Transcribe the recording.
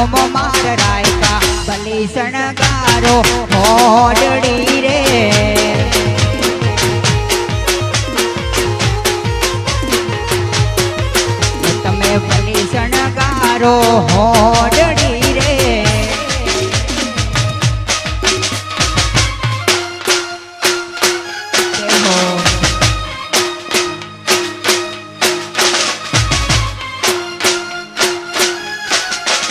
નોમ માર રાયકા બલી શણગારો હોડડી રે. તમે બલી શણગારો હોડ